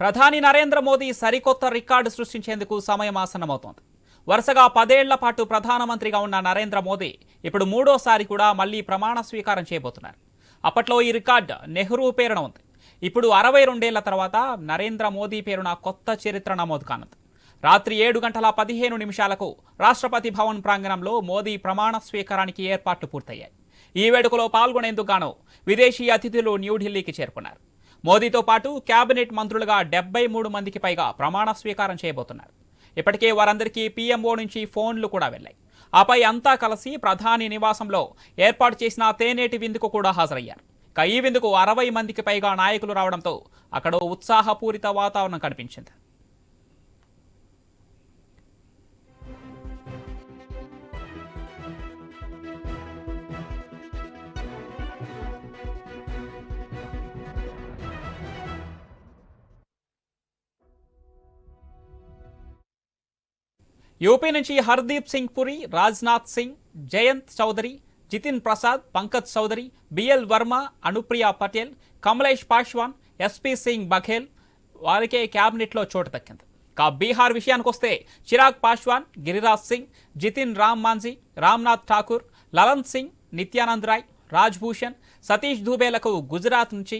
ప్రధాని నరేంద్ర మోదీ సరికొత్త రికార్డు సృష్టించేందుకు సమయం ఆసన్నమవుతోంది. వరుసగా పదేళ్ళ పాటు ప్రధానమంత్రిగా ఉన్న నరేంద్ర మోదీ ఇప్పుడు మూడోసారి కూడా మళ్ళీ ప్రమాణ స్వీకారం చేయబోతున్నారు. అప్పట్లో ఈ రికార్డు నెహ్రూ పేరున ఉంది. ఇప్పుడు అరవై రెండేళ్ళ తర్వాత నరేంద్ర మోదీ పేరున కొత్త చరిత్ర నమోదు కానుంది. రాత్రి ఏడు గంటల పదిహేను నిమిషాలకు రాష్ట్రపతి భవన్ ప్రాంగణంలో మోదీ ప్రమాణ స్వీకారానికి ఏర్పాట్లు పూర్తయ్యాయి. ఈ వేడుకలో పాల్గొనేందుకు గాను విదేశీ అతిథులు న్యూఢిల్లీకి చేరుకున్నారు. మోదీతో పాటు కేబినెట్ మంత్రులుగా డెబ్బై మూడు మందికి పైగా ప్రమాణ స్వీకారం చేయబోతున్నారు. ఇప్పటికే వారందరికీ పీఎంఓ నుంచి ఫోన్లు కూడా వెళ్ళాయి. ఆపై అంతా కలిసి ప్రధాని నివాసంలో ఏర్పాటు చేసిన తేనేటి విందుకు కూడా హాజరయ్యారు. ఇక ఈ విందుకు అరవై మందికి పైగా నాయకులు రావడంతో అక్కడ ఉత్సాహపూరిత వాతావరణం కనిపించింది. యూపీ నుంచి Hardeep Singh Puri Rajnath Singh Jayant Chaudhary Jitin Prasad Pankaj Chaudhary B L Verma Anupriya Patel Kamlesh Paswan S P Singh Baghel వారికే క్యాబినెట్లో చోటు దక్కింది. కా బీహార్ విషయానికి వస్తే చిరాగ్ పాశ్వాన్ గిరిరాజ్ సింగ్ జితిన్ రామ్ మాంజీ రామ్నాథ్ ఠాకూర్ లలన్ సింగ్ నిత్యానంద్ రాయ్ రాజ్భూషణ్ సతీష్ దూబేలకు గుజరాత్ నుంచి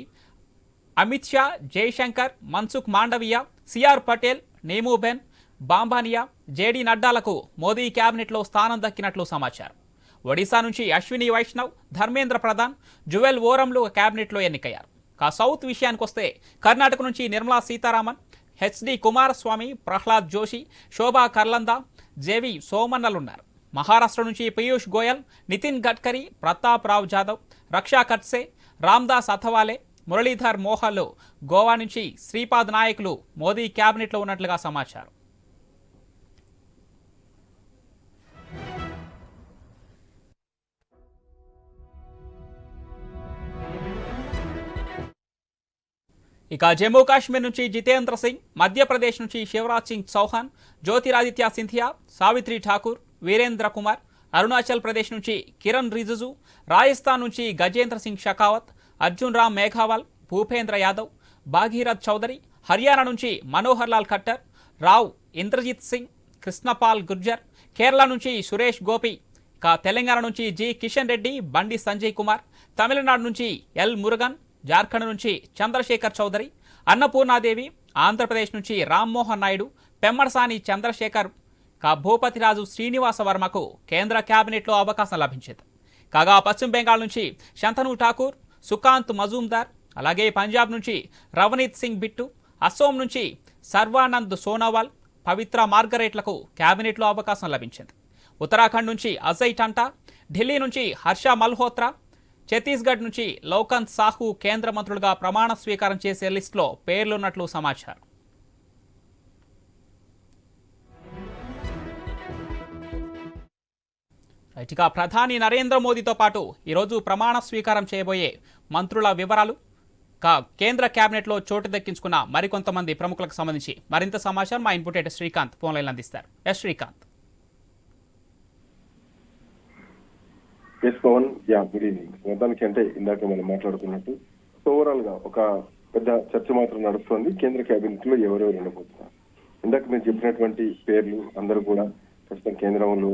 అమిత్ షా జైశంకర్ మన్సుఖ్ మాండవియా సిఆర్ పటేల్ నేమూబెన్ బాంబానియా జేడీ నడ్డాలకు మోదీ క్యాబినెట్లో స్థానం దక్కినట్లు సమాచారం. ఒడిశా నుంచి అశ్విని వైష్ణవ్ ధర్మేంద్ర ప్రధాన్ జువెల్ ఓరంలు క్యాబినెట్లో ఎన్నికయ్యారు. కా సౌత్ విషయానికి వస్తే కర్ణాటక నుంచి Nirmala Sitharaman H D Kumaraswamy Pralhad Joshi Shobha Karandlaje J V సోమన్నలున్నారు. Maharashtra నుంచి పీయూష్ గోయల్ నితిన్ గడ్కరీ ప్రతాప్ రావ్ జాదవ్ రక్షా కట్సే రామ్దాస్ అథవాలే మురళీధర్ మోహల్ గోవా నుంచి శ్రీపాద్ నాయకులు మోదీ క్యాబినెట్లో ఉన్నట్లుగా సమాచారం. ఇక జమ్మూ కాశ్మీర్ నుంచి జితేంద్ర సింగ్ మధ్యప్రదేశ్ నుంచి శివరాజ్ సింగ్ చౌహాన్ జ్యోతిరాదిత్య సింధియా సావిత్రి ఠాకూర్ వీరేంద్ర కుమార్ అరుణాచల్ ప్రదేశ్ నుంచి కిరణ్ రిజిజు రాజస్థాన్ నుంచి గజేంద్ర సింగ్ షకావత్ అర్జున్ రామ్ మేఘావాల్ భూపేంద్ర యాదవ్ భాగీరథ్ చౌదరి హర్యానా నుంచి మనోహర్ లాల్ ఖట్టర్ రావ్ ఇంద్రజిత్ సింగ్ కృష్ణపాల్ గుర్జర్ కేరళ నుంచి సురేష్ గోపి ఇక తెలంగాణ నుంచి జి కిషన్ రెడ్డి బండి సంజయ్ కుమార్ తమిళనాడు నుంచి ఎల్ మురుగన్ జార్ఖండ్ నుంచి చంద్రశేఖర్ చౌదరి అన్నపూర్ణాదేవి ఆంధ్రప్రదేశ్ నుంచి రామ్మోహన్ నాయుడు పెమ్మడసాని చంద్రశేఖర్ కా భూపతిరాజు శ్రీనివాస వర్మకు కేంద్ర కేబినెట్లో అవకాశం లభించింది. కాగా పశ్చిమ బెంగాల్ నుంచి శంతను ఠాకూర్ సుకాంత్ మజూందార్ అలాగే పంజాబ్ నుంచి రవనీత్ సింగ్ బిట్టు అస్సోం నుంచి సర్వానంద్ సోనోవాల్ పవిత్ర మార్గరేట్లకు కేబినెట్లో అవకాశం లభించింది. ఉత్తరాఖండ్ నుంచి అజయ్ టంటా ఢిల్లీ నుంచి హర్ష మల్హోత్రా ఛత్తీస్గఢ్ నుంచి లౌకాంత్ సాహు కేంద్ర మంత్రులుగా ప్రమాణ స్వీకారం చేసే లిస్టులో పేర్లున్నట్లు సమాచారం. రైట్ ఇక ప్రధాని నరేంద్ర మోదీతో పాటు ఈరోజు ప్రమాణ స్వీకారం చేయబోయే మంత్రుల వివరాలు. కా కేంద్ర కేబినెట్లో చోటు దక్కించుకున్న మరికొంతమంది ప్రముఖులకు సంబంధించి మరింత సమాచారం మా ఇన్పుటేటర్ శ్రీకాంత్ ఫోన్లైన్ అందిస్తారు. S Srikanth. S Pavan yeah good evening మొత్తానికి అంటే ఇందాక మనం మాట్లాడుకున్నట్టు ఓవరాల్గా ఒక పెద్ద చర్చ మాత్రం నడుస్తోంది. కేంద్ర కేబినెట్లో ఎవరెవరు ఉండబోతున్నారు? ఇందాక మీరు చెప్పినటువంటి పేర్లు అందరూ కూడా ప్రస్తుతం కేంద్రంలో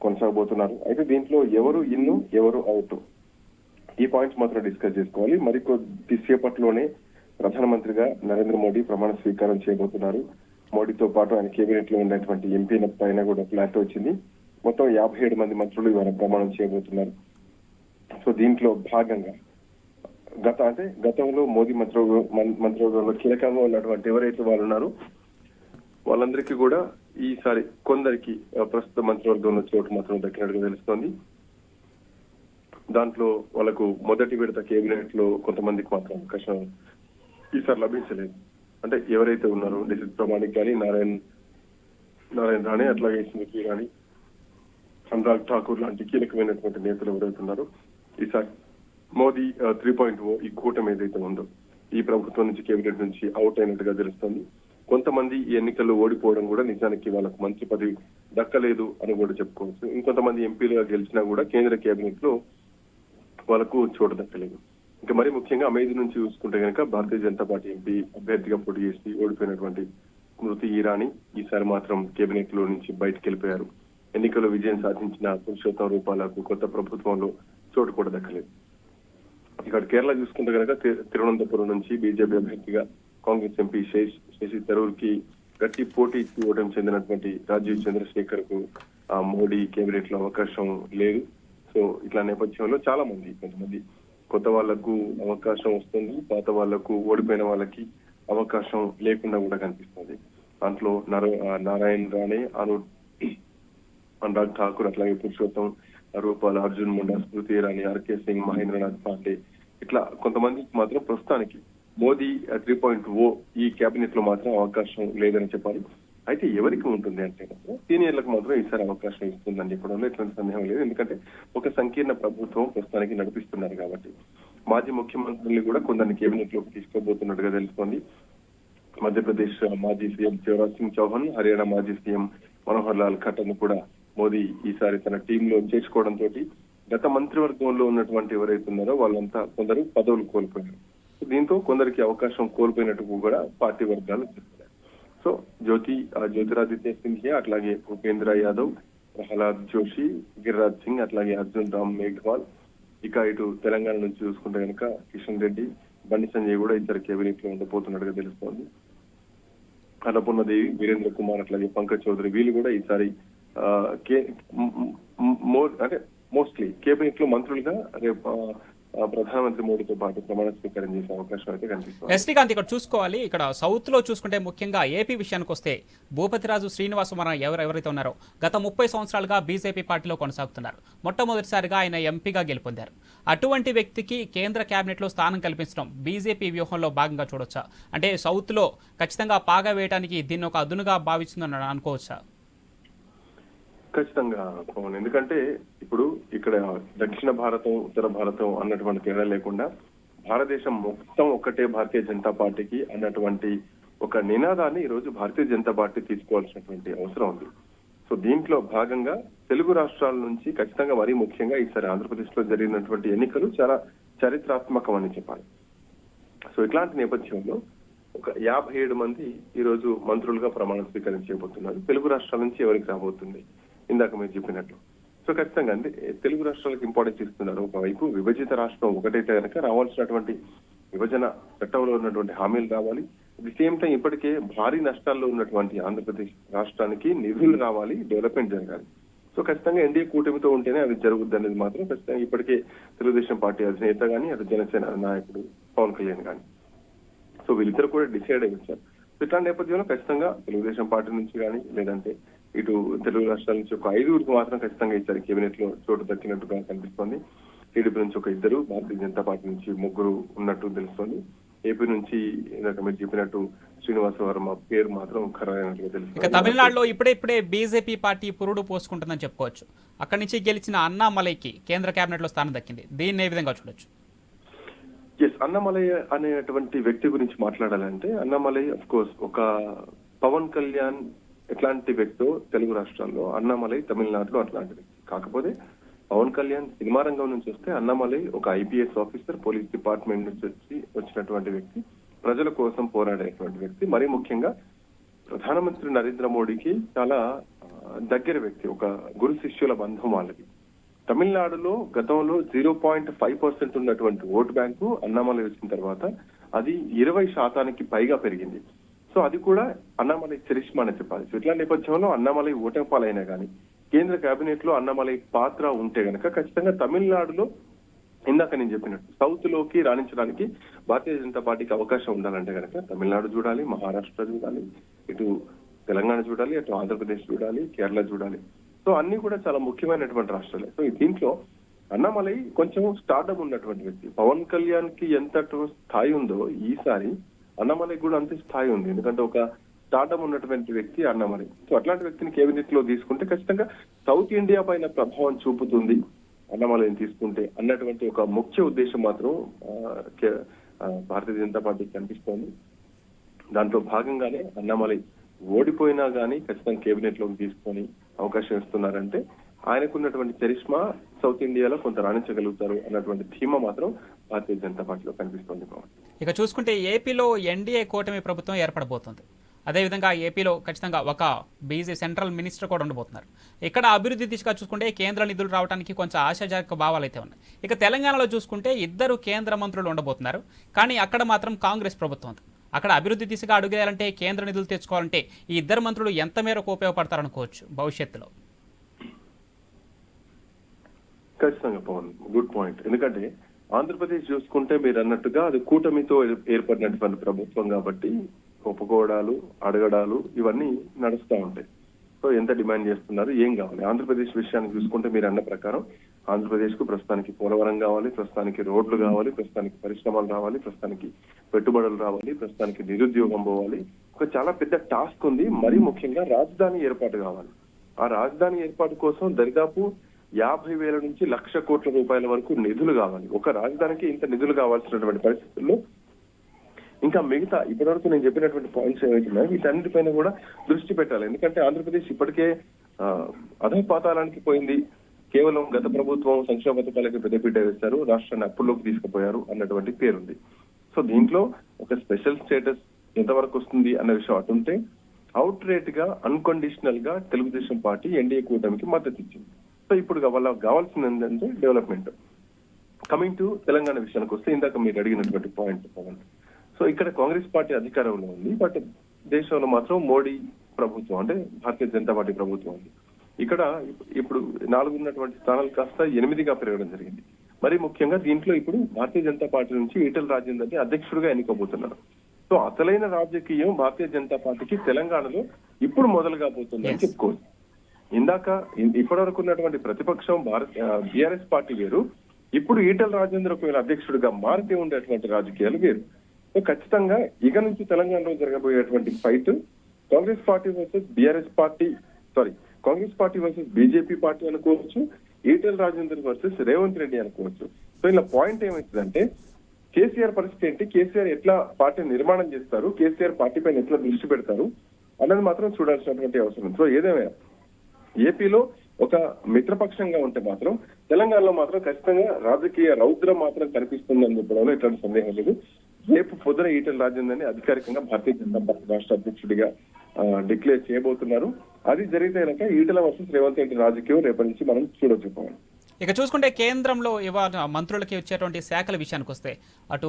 కొనసాగబోతున్నారు. అయితే దీంట్లో ఎవరు ఇన్ను ఎవరు అవుట్? ఈ పాయింట్స్ మాత్రం డిస్కస్ చేసుకోవాలి. మరి కొద్దిసేపట్లోనే ప్రధానమంత్రిగా నరేంద్ర మోడీ ప్రమాణ స్వీకారం చేయబోతున్నారు. మోడీతో పాటు ఆయన కేబినెట్లో ఉన్నటువంటి ఎంపీల పైన కూడా ఫ్లాట్ వచ్చింది. మొత్తం యాభై ఏడు మంది మంత్రులు ఇవాళ ప్రమాణం చేయబోతున్నారు. సో దీంట్లో భాగంగా గత అంటే గతంలో మోదీ మంత్రి మంత్రివర్గంలో కీలకంగా ఉన్నటువంటి ఎవరైతే వాళ్ళు ఉన్నారో వాళ్ళందరికీ కూడా ఈసారి కొందరికి ప్రస్తుత ప్రస్తుత మంత్రివర్గంలో చోటు మాత్రం దక్కినట్టుగా తెలుస్తోంది. దాంట్లో వాళ్ళకు మొదటి విడత కేబినెట్లో కొంతమందికి మాత్రం అవకాశం ఈసారి లభించలేదు. అంటే ఎవరైతే ఉన్నారో డిసిట్ ప్రమాణిక్ కానీ నారాయణ్ నారాయణ రాణి అట్లాగే స్మృతి రాణి అనురాగ్ ఠాకూర్ లాంటి కీలకమైనటువంటి నేతలు ఎవరైతే ఈసారి మోదీ త్రీ పాయింట్ ఓ ఈ కూటమి ఏదైతే ఉందో ఈ ప్రభుత్వం నుంచి కేబినెట్ నుంచి అవుట్ అయినట్టుగా తెలుస్తోంది. కొంతమంది ఈ ఎన్నికల్లో ఓడిపోవడం కూడా నిజానికి వాళ్ళకు మంచి పదవి దక్కలేదు అని కూడా చెప్పుకోవచ్చు. ఇంకొంతమంది ఎంపీలుగా గెలిచినా కూడా కేంద్ర కేబినెట్లో వాళ్ళకు చోటు దక్కలేదు. ఇంకా మరి ముఖ్యంగా అమేధి నుంచి చూసుకుంటే కనుక భారతీయ జనతా పార్టీ ఎంపీ అభ్యర్థిగా పోటీ చేసి ఓడిపోయినటువంటి స్మృతి ఇరానీ ఈసారి మాత్రం కేబినెట్లో నుంచి బయటకు వెళ్ళిపోయారు. ఎన్నికల్లో విజయం సాధించిన పురుషోత్తం రూపాలకు కొత్త ప్రభుత్వంలో చోటు కూడా దక్కలేదు. ఇక్కడ కేరళ చూసుకుంటే కనుక తిరువనంతపురం నుంచి బీజేపీ అభ్యర్థిగా కాంగ్రెస్ ఎంపీ శేష్ శశి థరూర్కి గట్టి పోటీ ఇచ్చి ఓటమి చెందినటువంటి రాజీవ్ చంద్రశేఖర్కు మోడీ కేబినెట్లో అవకాశం లేదు. సో ఇట్లా నేపథ్యంలో చాలా మంది కొంతమంది కొత్త వాళ్ళకు అవకాశం వస్తుంది పాత వాళ్ళకు ఓడిపోయిన వాళ్ళకి అవకాశం లేకుండా కూడా కనిపిస్తుంది. దాంట్లో నర ఆ, నారాయణ రాణే అను అనురాగ్ ఠాకూర్ అట్లాగే పురుషోత్తం రూపాల్ అర్జున్ ముండా స్మృతి ఇరానీ ఆర్కే సింగ్ మహేంద్రనాథ్ పాండే. ఇట్లా కొంతమందికి మాత్రం ప్రస్తుతానికి మోదీ త్రీ పాయింట్ ఓ ఈ కేబినెట్లో మాత్రం అవకాశం లేదని చెప్పాలి. అయితే ఎవరికి ఉంటుంది అంటే సీనియర్లకు మాత్రం ఈసారి అవకాశం ఇస్తుందని చెప్పడంలో ఎటువంటి సందేహం లేదు. ఎందుకంటే ఒక సంకీర్ణ ప్రభుత్వం ప్రస్తుతానికి నడిపిస్తున్నారు కాబట్టి. మాజీ ముఖ్యమంత్రుల్ని కూడా కొందరిని కేబినెట్లోకి తీసుకోబోతున్నట్టుగా తెలుస్తోంది. మధ్యప్రదేశ్ మాజీ సీఎం శివరాజ్ సింగ్ చౌహాన్ హర్యానా మాజీ సీఎం మనోహర్ లాల్ ఖట్టర్ కూడా మోదీ ఈసారి తన టీంలో చేర్చుకోవడంతో గత మంత్రివర్గంలో ఉన్నటువంటి ఎవరైతే ఉన్నారో వాళ్ళంతా కొందరు పదవులు కోల్పోయారు. దీంతో కొందరికి అవకాశం కోల్పోయినట్టు కూడా పార్టీ వర్గాలు చెప్తున్నాయి. సో జ్యోతి ఆ, జ్యోతిరాదిత్య సింధియా అట్లాగే ఉపేంద్ర యాదవ్ ప్రహ్లాద్ జోషి గిరిరాజ్ సింగ్ అట్లాగే అర్జున్ రామ్ మేఘ్వాల్ ఇక ఇటు తెలంగాణ నుంచి చూసుకుంటే కనుక కిషన్ రెడ్డి బండి సంజయ్ కూడా ఇద్దరు కేబినెట్లో ఉండబోతున్నట్టుగా తెలుస్తోంది. అన్నపూర్ణదేవి వీరేంద్ర కుమార్ అట్లాగే పంకజ్ చౌదరి వీళ్ళు కూడా ఈసారి అంటే మోస్ట్లీ కేబినెట్లో మంత్రులుగా రేపు ప్రధానమంత్రి మోడీతో పాటు ప్రమాణ స్వీకారం చేసే అవకాశం అయితే కనిపిస్తుంది. శ్రీకాంత్ ఇక్కడ చూసుకోవాలి. ఇక్కడ సౌత్లో చూసుకుంటే ముఖ్యంగా ఏపీ విషయానికి వస్తే భూపతిరాజు శ్రీనివాసవరం ఎవరు ఎవరైతే ఉన్నారో గత ముప్పై సంవత్సరాలుగా బీజేపీ పార్టీలో కొనసాగుతున్నారు. మొట్టమొదటిసారిగా ఆయన ఎంపీగా గెలుపొందారు. అటువంటి వ్యక్తికి కేంద్ర కేబినెట్లో స్థానం కల్పించడం బీజేపీ వ్యూహంలో భాగంగా చూడొచ్చా? అంటే సౌత్లో ఖచ్చితంగా పాగా వేయడానికి దీన్ని ఒక అదునుగా భావిస్తుందని అనుకోవచ్చా? ఖచ్చితంగా పవన్ ఎందుకంటే ఇప్పుడు ఇక్కడ దక్షిణ భారతం ఉత్తర భారతం అన్నటువంటి తేడా లేకుండా భారతదేశం మొత్తం ఒక్కటే భారతీయ జనతా పార్టీకి అన్నటువంటి ఒక నినాదాన్ని ఈ రోజు భారతీయ జనతా పార్టీ తీసుకోవాల్సినటువంటి అవసరం ఉంది. సో దీంట్లో భాగంగా తెలుగు రాష్ట్రాల నుంచి ఖచ్చితంగా మరీ ముఖ్యంగా ఈసారి ఆంధ్రప్రదేశ్లో జరిగినటువంటి ఎన్నికలు చాలా చరిత్రాత్మకం అని చెప్పాలి. సో ఇట్లాంటి నేపథ్యంలో ఒక యాభై ఏడు మంది ఈ రోజు మంత్రులుగా ప్రమాణ స్వీకరించబోతున్నారు తెలుగు రాష్ట్రాల నుంచి ఎవరికి రాబోతుంది? ఇందాక మీరు చెప్పినట్లు. సో ఖచ్చితంగా అంటే తెలుగు రాష్ట్రాలకు ఇంపార్టెన్స్ ఇస్తున్నారు. ఒకవైపు విభజిత రాష్ట్రం ఒకటైతే కనుక రావాల్సినటువంటి విభజన చట్టంలో ఉన్నటువంటి హామీలు రావాలి. ది సేమ్ టైం ఇప్పటికే భారీ నష్టాల్లో ఉన్నటువంటి ఆంధ్రప్రదేశ్ రాష్ట్రానికి నిధులు రావాలి డెవలప్మెంట్ జరగాలి. సో ఖచ్చితంగా ఎన్డీఏ కూటమితో ఉంటేనే అది జరుగుద్ది అనేది మాత్రం ఖచ్చితంగా ఇప్పటికే తెలుగుదేశం పార్టీ అధినేత కానీ అటు జనసేన నాయకుడు పవన్ కళ్యాణ్ కానీ సో వీళ్ళిద్దరు కూడా డిసైడ్ అయి వచ్చారు. సో ఇట్లాంటి నేపథ్యంలో ఖచ్చితంగా తెలుగుదేశం పార్టీ నుంచి కానీ లేదంటే ఇటు తెలుగు రాష్ట్రాల నుంచి ఒక ఐదుగురికి మాత్రం ఖచ్చితంగా ఇచ్చారు. కేబినెట్లో చోటు దక్కినట్టుగా కనిపిస్తోంది. టీడీపీ నుంచి ఒక ఇద్దరు భారతీయ జనతా పార్టీ నుంచి ముగ్గురు ఉన్నట్టు తెలుస్తోంది. ఏపీ నుంచి ఇందాక మీరు చెప్పినట్టు శ్రీనివాస వర్మ పేరు మాత్రం ఖరారైనట్టుగా ఇక తెలుస్తుంది తమిళనాడులో ఇప్పుడే బీజేపీ పార్టీ పురుడు పోసుకుంటుందని చెప్పుకోవచ్చు. అక్కడి నుంచి గెలిచిన అన్నామలైకి కేంద్ర కేబినెట్లో స్థానం దక్కింది. దీన్ని ఏ విధంగా చూడొచ్చు? ఎస్ అన్నమలై అనేటువంటి వ్యక్తి గురించి మాట్లాడాలంటే అన్నమలై అఫ్ కోర్స్ ఒక పవన్ కళ్యాణ్ ఎట్లాంటి వ్యక్తో తెలుగు రాష్ట్రాల్లో అన్నమలై తమిళనాడులో అట్లాంటి వ్యక్తి కాకపోతే పవన్ కళ్యాణ్ సినిమా రంగం నుంచి వస్తే అన్నమలై ఒక ఐపీఎస్ ఆఫీసర్ పోలీస్ డిపార్ట్మెంట్ నుంచి వచ్చి వచ్చినటువంటి వ్యక్తి ప్రజల కోసం పోరాడేటువంటి వ్యక్తి మరీ ముఖ్యంగా ప్రధానమంత్రి నరేంద్ర మోడీకి చాలా దగ్గర వ్యక్తి ఒక గురు శిష్యుల బంధం వాళ్ళకి. తమిళనాడులో గతంలో జీరో పాయింట్ ఫైవ్ పర్సెంట్ ఉన్నటువంటి ఓటు బ్యాంకు అన్నామలై వచ్చిన తర్వాత అది ఇరవై శాతానికి పైగా పెరిగింది. సో అది కూడా అన్నామలై చరిష్మా అని చెప్పాలి. సో ఇట్లా నేపథ్యంలో అన్నామలై ఓటమి పాలైనా కానీ కేంద్ర కేబినెట్లో అన్నామలై పాత్ర ఉంటే గనక ఖచ్చితంగా తమిళనాడులో ఇందాక నేను చెప్పినట్టు సౌత్లోకి రాణించడానికి భారతీయ జనతా పార్టీకి అవకాశం ఉండాలంటే కనుక తమిళనాడు చూడాలి మహారాష్ట్ర చూడాలి ఇటు తెలంగాణ చూడాలి అటు ఆంధ్రప్రదేశ్ చూడాలి కేరళ చూడాలి. సో అన్ని కూడా చాలా ముఖ్యమైనటువంటి రాష్ట్రాలే. సో దీంట్లో అన్నామలై కొంచెం స్టార్డమ్ ఉన్నటువంటి వ్యక్తి. పవన్ కళ్యాణ్కి ఎంత స్థాయి ఉందో ఈసారి అన్నమలై కూడా అంతే స్థాయి ఉంది. ఎందుకంటే ఒక స్టార్డమ్ ఉన్నటువంటి వ్యక్తి అన్నమలై. సో అట్లాంటి వ్యక్తిని కేబినెట్లో తీసుకుంటే ఖచ్చితంగా సౌత్ ఇండియా పైన ప్రభావం చూపుతుంది అన్నమలైని తీసుకుంటే అన్నటువంటి ఒక ముఖ్య ఉద్దేశం మాత్రం ఆ, కే- భారతీయ జనతా పార్టీకి కనిపిస్తోంది. దాంట్లో భాగంగానే అన్నమలై ఓడిపోయినా గానీ ఖచ్చితంగా కేబినెట్లోకి తీసుకొని అవకాశం ఇస్తున్నారంటే ఆయనకున్నటువంటి చరిష్మా సౌత్ ఇండియాలో కొంత రాణించగలుగుతారు అన్నటువంటి ధీమా మాత్రం భారతీయ జనతా పార్టీలో కనిపిస్తోంది ఇక చూసుకుంటే ఏపీలో ఎన్డీఏ కూటమి ప్రభుత్వం ఏర్పడబోతుంది. అదేవిధంగా ఏపీలో ఖచ్చితంగా ఒక బీజే సెంట్రల్ మినిస్టర్ కూడా ఉండబోతున్నారు. ఇక్కడ అభివృద్ధి దిశగా చూసుకుంటే కేంద్ర నిధులు రావడానికి కొంచెం ఆశాజనక భావాలు అయితే ఉన్నాయి. ఇక తెలంగాణలో చూసుకుంటే ఇద్దరు కేంద్ర మంత్రులు ఉండబోతున్నారు. కానీ అక్కడ మాత్రం కాంగ్రెస్ ప్రభుత్వం ఉంది. అక్కడ అభివృద్ధి దిశగా అడుగేయాలంటే కేంద్ర నిధులు తెచ్చుకోవాలంటే ఈ ఇద్దరు మంత్రులు ఎంత మేరకు ఉపయోగపడతారనుకోవచ్చు భవిష్యత్తులో. ఖచ్చితంగా పవన్ గుడ్ పాయింట్. ఎందుకంటే ఆంధ్రప్రదేశ్ చూసుకుంటే మీరు అన్నట్టుగా అది కూటమితో ఏర్పడినటువంటి ప్రభుత్వం కాబట్టి ఒప్పుకోవడాలు అడగడాలు ఇవన్నీ నడుస్తూ ఉంటాయి. సో ఎంత డిమాండ్ చేస్తున్నారు ఏం కావాలి? ఆంధ్రప్రదేశ్ విషయాన్ని చూసుకుంటే మీరు అన్న ప్రకారం ఆంధ్రప్రదేశ్కు ప్రస్తుతానికి పోలవరం కావాలి ప్రస్తుతానికి రోడ్లు కావాలి ప్రస్తుతానికి పరిశ్రమలు రావాలి ప్రస్తుతానికి పెట్టుబడులు రావాలి ప్రస్తుతానికి నిరుద్యోగం పోవాలి. ఒక చాలా పెద్ద టాస్క్ ఉంది. మరీ ముఖ్యంగా రాజధాని ఏర్పాటు కావాలి. ఆ రాజధాని ఏర్పాటు కోసం దరిదాపు యాభై వేల నుంచి లక్ష కోట్ల రూపాయల వరకు నిధులు కావాలి. ఒక రాజధానికి ఇంత నిధులు కావాల్సినటువంటి పరిస్థితుల్లో ఇంకా మిగతా ఇప్పటివరకు నేను చెప్పినటువంటి పాయింట్స్ ఏవైతున్నాయో వీటన్నిటిపైన కూడా దృష్టి పెట్టాలి. ఎందుకంటే ఆంధ్రప్రదేశ్ ఇప్పటికే ఆ, అధపాతాళానికి పోయింది. కేవలం గత ప్రభుత్వం సంక్షేమ పథకాలకి పెద్దపీట వేశారు. రాష్ట్రాన్ని అప్పుల్లోకి తీసుకుపోయారు అన్నటువంటి పేరుంది. సో దీంట్లో ఒక స్పెషల్ స్టేటస్ ఎంతవరకు వస్తుంది అన్న విషయం అటుంటే అవుట్ రేట్గా అన్కండిషనల్గా తెలుగుదేశం పార్టీ ఎన్డీఏ కూటమికి మద్దతు ఇచ్చింది. సో ఇప్పుడు వాళ్ళకి కావాల్సింది ఏంటంటే డెవలప్మెంట్. కమింగ్ టు తెలంగాణ విషయానికి వస్తే ఇందాక మీరు అడిగినటువంటి పాయింట్ పవన్. సో ఇక్కడ కాంగ్రెస్ పార్టీ అధికారంలో ఉంది బట్ దేశంలో మాత్రం మోడీ ప్రభుత్వం అంటే భారతీయ జనతా పార్టీ ప్రభుత్వం ఉంది. ఇక్కడ ఇప్పుడు నాలుగు ఉన్నటువంటి స్థానాలు కాస్త ఎనిమిదిగా పెరగడం జరిగింది. మరి ముఖ్యంగా దీంట్లో ఇప్పుడు భారతీయ జనతా పార్టీ నుంచి ఈటల రాజేందర్ని అధ్యక్షుడిగా ఎన్నుకోబోతున్నారు. సో అసలైన రాజకీయం భారతీయ జనతా పార్టీకి తెలంగాణలో ఇప్పుడు మొదలు కాబోతుందని Yes. చెప్పుకోవచ్చు. ఇందాక ఇప్పటివరకు ఉన్నటువంటి ప్రతిపక్షం భారత్ బీఆర్ఎస్ పార్టీ వేరు. ఇప్పుడు ఈటల రాజేంద్ర ఒకవేళ అధ్యక్షుడిగా మారితే ఉండేటువంటి రాజకీయాలు వేరు. సో ఖచ్చితంగా ఇక నుంచి తెలంగాణలో జరగబోయేటువంటి fight Congress party versus BRS party sorry Congress party versus BJP party అనుకోవచ్చు ఈటల రాజేందర్ వర్సెస్ రేవంత్ రెడ్డి అనుకోవచ్చు. సో ఇలా పాయింట్ ఏమవుతుందంటే కేసీఆర్ పరిస్థితి ఏంటి? కేసీఆర్ ఎట్లా పార్టీ నిర్మాణం చేస్తారు? కేసీఆర్ పార్టీ పైన ఎట్లా దృష్టి పెడతారు? అన్నది మాత్రం చూడాల్సినటువంటి అవసరం సో ఏదేమైనా ఏపీలో ఒక మిత్రపక్షంగా ఉంటే మాత్రం తెలంగాణలో మాత్రం ఖచ్చితంగా రాజకీయ రౌద్రం మాత్రం కనిపిస్తుందని చెప్పడంలో ఎట్లాంటి సందేహం లేదు. రేపు పొద్దున ఈటల రాజేందర్ని అధికారికంగా భారతీయ జనతా పార్టీ రాష్ట్ర అధ్యక్షుడిగా డిక్లేర్ చేయబోతున్నారు. అది జరిగితే కనుక ఈటల వర్సెస్ రేవంత్ రెడ్డి రాజకీయం రేపటి నుంచి మనం చూడొచ్చు. ఇక చూసుకుంటే కేంద్రంలో ఇవాళ మంత్రులకి వచ్చేటువంటి శాఖల విషయానికి వస్తే అటు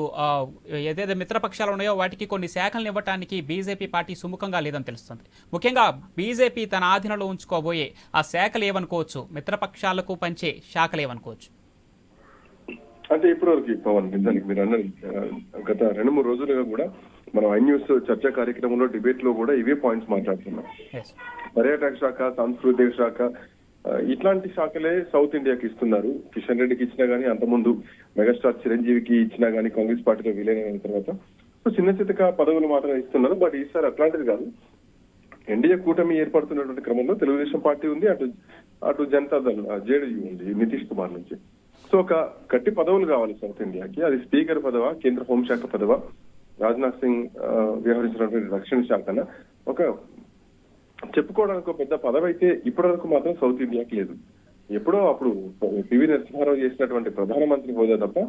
ఏదైతే మిత్రపక్షాలు ఉన్నాయో వాటికి కొన్ని శాఖలను ఇవ్వడానికి బీజేపీ పార్టీ సుముఖంగా లేదని తెలుస్తుంది. ముఖ్యంగా బీజేపీ తన ఆధీనంలో ఉంచుకోబోయే ఆ శాఖలు ఏమనుకోవచ్చు మిత్రపక్షాలకు పంచే శాఖలు ఏమనుకోవచ్చు అంటే ఇప్పటివరకు పవన్ నిజానికి మీరు అన్నది ఆ, గత రెండు మూడు రోజులుగా కూడా మనం ఐ న్యూస్ చర్చా కార్యక్రమంలో డిబేట్లో కూడా ఇవే పాయింట్స్ మాట్లాడుతున్నాం. పర్యాటక శాఖ సాంస్కృతిక శాఖ ఇట్లాంటి శాఖలే సౌత్ ఇండియాకి ఇస్తున్నారు. కిషన్ రెడ్డికి ఇచ్చినా గానీ అంతకుముందు మెగాస్టార్ చిరంజీవికి ఇచ్చినా గానీ కాంగ్రెస్ పార్టీలో విలీనమైన తర్వాత. సో చిన్న చితక పదవులు మాత్రం ఇస్తున్నారు. బట్ ఈసారి అట్లాంటిది కాదు. ఎన్డీఏ కూటమి ఏర్పడుతున్నటువంటి క్రమంలో తెలుగుదేశం పార్టీ ఉంది అటు అటు జనతాదళ్ జేడీయూ ఉంది నితీష్ కుమార్ నుంచి. సో ఒక గట్టి పదవులు కావాలి సౌత్ ఇండియాకి. అది స్పీకర్ పదవ కేంద్ర హోంశాఖ పదవ? రాజ్నాథ్ సింగ్ వ్యవహరించినటువంటి రక్షణ శాఖన? ఒక చెప్పుకోవడానికి ఒక పెద్ద పదవి అయితే ఇప్పటి వరకు మాత్రం సౌత్ ఇండియాకి లేదు. ఎప్పుడో అప్పుడు పివి నరసింహారావు చేసినటువంటి ప్రధానమంత్రి హోదా తప్ప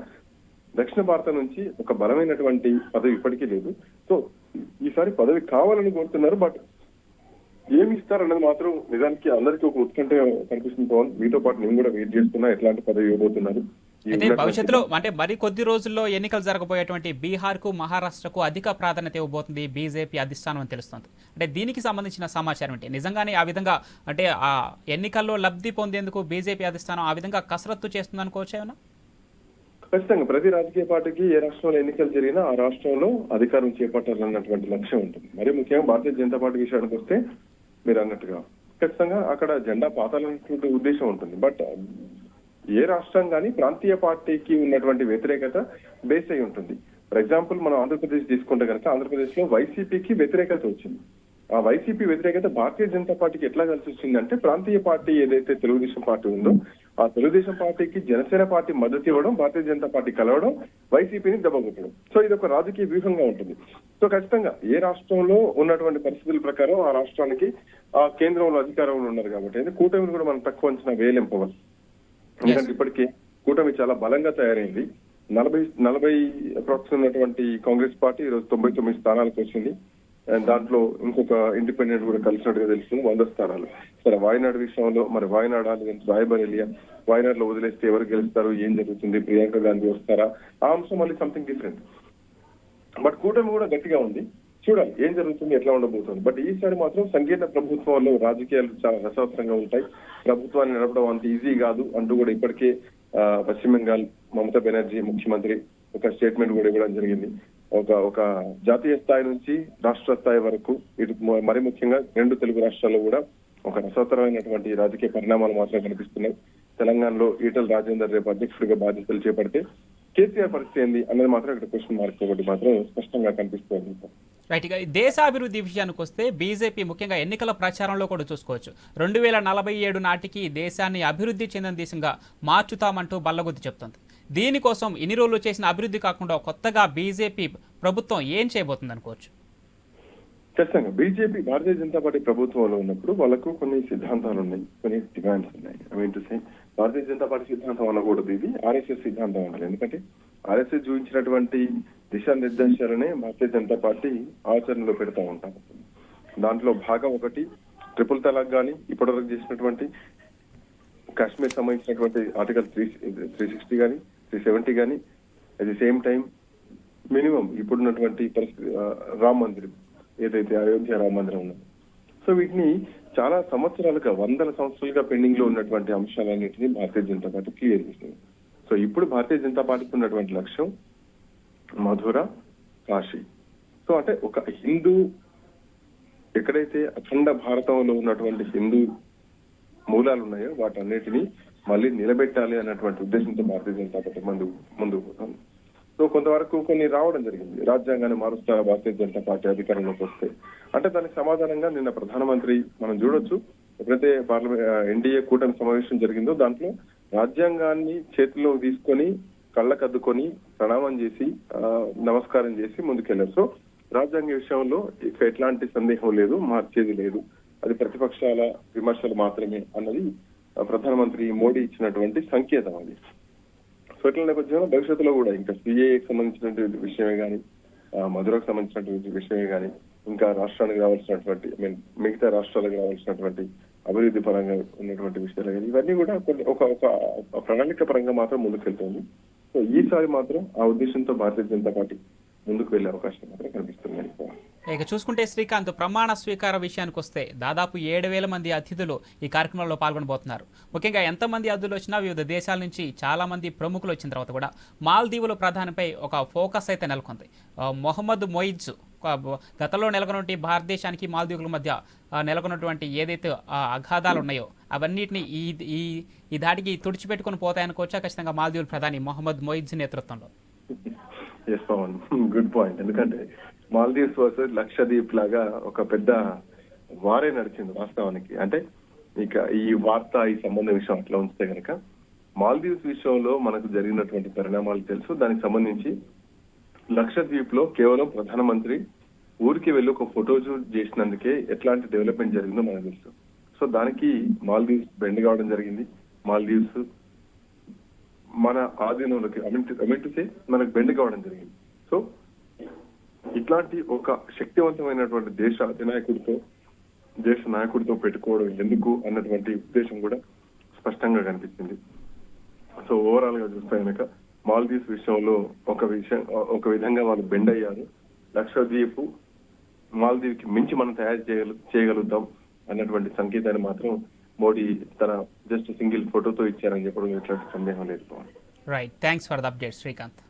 దక్షిణ భారత నుంచి ఒక బలమైనటువంటి పదవి ఇప్పటికీ లేదు. సో ఈసారి పదవి కావాలని కోరుతున్నారు బట్ ఏమి ఇస్తారన్నది మాత్రం నిజానికి అందరికీ ఒక ఉత్కంఠ కనిపిస్తుంది పవన్. మీతో పాటు నేను కూడా వెయిట్ చేస్తున్నా ఎట్లాంటి పదవి ఇవ్వబోతున్నారు. అయితే భవిష్యత్తులో అంటే మరి కొద్ది రోజుల్లో ఎన్నికలు జరగబోయేటువంటి బీహార్కు మహారాష్ట్రకు అధిక ప్రాధాన్యత ఇవ్వబోతుంది బీజేపీ అధిష్టానం అని తెలుస్తుంది. అంటే దీనికి సంబంధించిన సమాచారం ఏంటి? నిజంగానే ఆ విధంగా అంటే ఆ ఎన్నికల్లో లబ్ధి పొందేందుకు బీజేపీ అధిష్టానం ఆ విధంగా కసరత్తు చేస్తుంది అనుకోవచ్చు ఏమన్నా? ఖచ్చితంగా ప్రతి రాజకీయ పార్టీకి ఏ రాష్ట్రంలో ఎన్నికలు జరిగినా ఆ రాష్ట్రంలో అధికారం చేపట్టాలన్నటువంటి లక్ష్యం ఉంటుంది. మరి ముఖ్యంగా భారతీయ జనతా పార్టీ విషయానికి వస్తే మీరు అన్నట్టుగా ఖచ్చితంగా అక్కడ జెండా పాతాలన్నటువంటి ఉద్దేశం ఉంటుంది. బట్ ఏ రాష్ట్రం కానీ ప్రాంతీయ పార్టీకి ఉన్నటువంటి వ్యతిరేకత బేస్ అయి ఉంటుంది. ఫర్ ఎగ్జాంపుల్ మనం ఆంధ్రప్రదేశ్ తీసుకుంటే కనుక ఆంధ్రప్రదేశ్లో వైసీపీకి వ్యతిరేకత వచ్చింది. ఆ వైసీపీ వ్యతిరేకత భారతీయ జనతా పార్టీకి ఎట్లా కలిసి వచ్చిందంటే ప్రాంతీయ పార్టీ ఏదైతే తెలుగుదేశం పార్టీ ఉందో ఆ తెలుగుదేశం పార్టీకి జనసేన పార్టీ మద్దతు ఇవ్వడం భారతీయ జనతా పార్టీ కలవడం వైసీపీని దెబ్బకొట్టడం. సో ఇది ఒక రాజకీయ వ్యూహంగా ఉంటుంది. సో ఖచ్చితంగా ఏ రాష్ట్రంలో ఉన్నటువంటి పరిస్థితుల ప్రకారం ఆ రాష్ట్రానికి ఆ కేంద్రంలో అధికారంలో ఉన్నారు కాబట్టి కూటమిని కూడా మనం తక్కువ అంచనా వేయలేం పవన్. ఎందుకంటే ఇప్పటికే కూటమి చాలా బలంగా తయారైంది. నలభై నలభై అప్రాక్స్ ఉన్నటువంటి కాంగ్రెస్ పార్టీ ఈరోజు తొంభై తొమ్మిది స్థానాలకు వచ్చింది. దాంట్లో ఇంకొక ఇండిపెండెంట్ కూడా కలిసినట్టుగా తెలుస్తుంది వంద స్థానాలు. సరే వాయనాడు విషయంలో మరి వాయనాడ రాయబరేలియా వాయనాడులో వదిలేస్తే ఎవరు గెలుస్తారు ఏం జరుగుతుంది ప్రియాంక గాంధీ వస్తారా? ఆ అంశం మళ్ళీ సంథింగ్ డిఫరెంట్ బట్ కూటమి కూడా గట్టిగా ఉంది. చూడాలి. ఏం జరుగుతుంది ఎట్లా ఉండబోతుంది. బట్ ఈసారి మాత్రం సంకీర్ణ ప్రభుత్వంలో రాజకీయాలు చాలా రసవత్తరంగా ఉంటాయి. ప్రభుత్వాన్ని నడపడం అంత ఈజీ కాదు. అంటూ కూడా ఇప్పటికే పశ్చిమ బెంగాల్ మమతా బెనర్జీ ముఖ్యమంత్రి ఒక స్టేట్మెంట్ కూడా ఇవ్వడం జరిగింది. ఒక ఒక జాతీయ స్థాయి నుంచి రాష్ట్ర స్థాయి వరకు ఇటు మరి ముఖ్యంగా రెండు తెలుగు రాష్ట్రాల్లో కూడా ఒక రసవత్తరమైనటువంటి రాజకీయ పరిణామాలు మాత్రం కనిపిస్తున్నాయి. తెలంగాణలో ఈటల రాజేందర్ రేపు అధ్యక్షుడిగా బాధ్యతలు చేపడితే కేసీఆర్ పరిస్థితి ఏంది అన్నది మాత్రం ఇక్కడ క్వశ్చన్ మార్క్ ఒకటి మాత్రం స్పష్టంగా కనిపిస్తుంది. రైట్ ఇక దేశాభివృద్ధి విషయానికి వస్తే బీజేపీ ముఖ్యంగా ఎన్నికల ప్రచారంలో కూడా చూసుకోవచ్చు. రెండు వేల నలభై ఏడు నాటికి దేశాన్ని అభివృద్ధి చెందిన దేశంగా మార్చుతామంటూ బల్లగొద్ది చెప్తుంది. దీనికోసం ఇన్ని రోజులు చేసిన అభివృద్ధి కాకుండా కొత్తగా బీజేపీ ప్రభుత్వం ఏం చేయబోతుంది అనుకోవచ్చు ఖచ్చితంగా. బీజేపీ భారతీయ జనతా పార్టీ ప్రభుత్వంలో ఉన్నప్పుడు వాళ్ళకు కొన్ని సిద్ధాంతాలు ఉన్నాయి కొన్ని డిమాండ్స్ ఉన్నాయి. I mean to say Bharatiya Janata party సిద్ధాంతం అనకూడదు ఇది ఆర్ఎస్ఎస్ సిద్ధాంతం అనాలి. ఎందుకంటే ఆర్ఎస్ఎస్ చూపించినటువంటి దిశానిర్దేశాలనే భారతీయ జనతా పార్టీ ఆచరణలో పెడతా ఉంటారు దాంట్లో భాగం ఒకటి ట్రిపుల్ తలాక్ కానీ ఇప్పటివరకు చేసినటువంటి కాశ్మీర్ సంబంధించినటువంటి ఆర్టికల్ త్రీ త్రీ సిక్స్టీ కానీ త్రీ సెవెంటీ కానీ at the same time minimum ఇప్పుడున్నటువంటి పరిస్థితి రామ్ మందిరం ఏదైతే అయోధ్య రామ మందిరం ఉన్నది. సో వీటిని చాలా సంవత్సరాలుగా వందల సంవత్సరాలుగా పెండింగ్లో ఉన్నటువంటి అంశాలన్నింటినీ భారతీయ జనతా పార్టీ క్లియర్ చేసింది. సో ఇప్పుడు భారతీయ జనతా పార్టీకి ఉన్నటువంటి లక్ష్యం మధుర కాశీ. సో అంటే ఒక హిందూ ఎక్కడైతే అఖండ భారతంలో ఉన్నటువంటి హిందూ మూలాలు ఉన్నాయో వాటన్నిటిని మళ్ళీ నిలబెట్టాలి అన్నటువంటి ఉద్దేశంతో భారతీయ జనతా పార్టీ ముందు ముందుకు పోతాం. సో కొంతవరకు కొన్ని రావడం జరిగింది. రాజ్యాంగాన్ని మారుస్తారా భారతీయ జనతా పార్టీ అధికారంలోకి వస్తే? అంటే దానికి సమాధానంగా నిన్న ప్రధానమంత్రి మనం చూడొచ్చు. ఎప్పుడైతే పార్లమెంట్ ఎన్డీఏ కూటమి సమావేశం జరిగిందో దాంట్లో రాజ్యాంగాన్ని చేతిలో తీసుకొని కళ్ళకద్దుకొని ప్రణామం చేసి నమస్కారం చేసి ముందుకెళ్ళారు సో రాజ్యాంగ విషయంలో ఇక ఎట్లాంటి సందేహం లేదు మార్చేది లేదు. అది ప్రతిపక్షాల విమర్శలు మాత్రమే అన్నది ప్రధానమంత్రి మోడీ ఇచ్చినటువంటి సంకేతం అది. సో ఇట్లా నేపథ్యంలో భవిష్యత్తులో కూడా ఇంకా సిఏకి సంబంధించినటువంటి విషయమే కానీ మధురకు సంబంధించినటువంటి విషయమే కానీ ఇంకా రాష్ట్రానికి రావాల్సినటువంటి ఐ మీన్ మిగతా రాష్ట్రాలకు రావాల్సినటువంటి అభివృద్ధి పరంగా ఉన్నటువంటి విషయాలు కానీ ఇవన్నీ కూడా కొన్ని ఒక ఒక ప్రణాళిక పరంగా మాత్రం ముందుకెళ్తుంది. సో ఈసారి మాత్రం ఆ ఉద్దేశంతో భారతీయ జనతా పార్టీ ముందుకు వెళ్ళే అవకాశం మాత్రం కనిపిస్తుంది ఇక చూసుకుంటే శ్రీకాంత్ ప్రమాణ స్వీకార విషయానికి వస్తే దాదాపు ఏడు వేల మంది అతిథులు ఈ కార్యక్రమంలో పాల్గొనబోతున్నారు. ముఖ్యంగా ఎంతమంది అతిథులు వచ్చినా వివిధ దేశాల నుంచి చాలా మంది ప్రముఖులు వచ్చిన తర్వాత కూడా మాల్దీవుల ప్రధానిపై ఒక ఫోకస్ అయితే నెలకొంది. మొహమ్మద్ మొయిజ్ గతంలో నెలకొన్నటువంటి భారతదేశానికి మాల్దీవుల మధ్య నెలకొన్నటువంటి ఏదైతే ఆ, ఉన్నాయో అవన్నిటిని ఈ ఈ ఈ దాటికి తుడిచిపెట్టుకుని పోతాయనుకోవచ్చా ఖచ్చితంగా మాల్దీవుల ప్రధాని మొహమ్మద్ మొయిజ్ నేతృత్వంలో. గుడ్ పాయింట్ ఎందుకంటే మాల్దీవ్స్ వర్సెస్ లక్షద్వీప్ లాగా ఒక పెద్ద వారే నడిచింది వాస్తవానికి. అంటే ఇక ఈ వార్త ఈ సంబంధ విషయం అట్లా ఉంచితే కనుక మాల్దీవ్స్ విషయంలో మనకు జరిగినటువంటి పరిణామాలు తెలుసు. దానికి సంబంధించి లక్షద్వీప్లో కేవలం ప్రధానమంత్రి ఊరికి వెళ్ళి ఒక ఫోటో షూట్ చేసినందుకే ఎట్లాంటి డెవలప్మెంట్ జరిగిందో మనకు తెలుసు. సో దానికి మాల్దీవ్స్ బెండ్ కావడం జరిగింది. మాల్దీవ్స్ మన ఆధీనంలోకి అమిన్ మనకు బెండ్ కావడం జరిగింది. సో ఇట్లాంటి ఒక శక్తివంతమైనటువంటి దేశ అధినాయకుడితో దేశ నాయకుడితో పెట్టుకోవడం ఎందుకు అన్నటువంటి ఉద్దేశం కూడా స్పష్టంగా కనిపించింది సో ఓవరాల్గా చూస్తే కనుక మాల్దీవ్స్ విషయంలో ఒక విషయం ఒక విధంగా వాళ్ళు బెండ్ అయ్యారు. లక్షద్వీప్ మాల్దీవ్కి మించి మనం తయారు చేయగల చేయగలుగుతాం అన్నటువంటి సంకేతాన్ని మాత్రం మోడీ తన జస్ట్ సింగిల్ ఫోటోతో ఇచ్చారని చెప్పడం ఎట్లాంటి సందేహం లేదు. Right thanks for the update Srikanth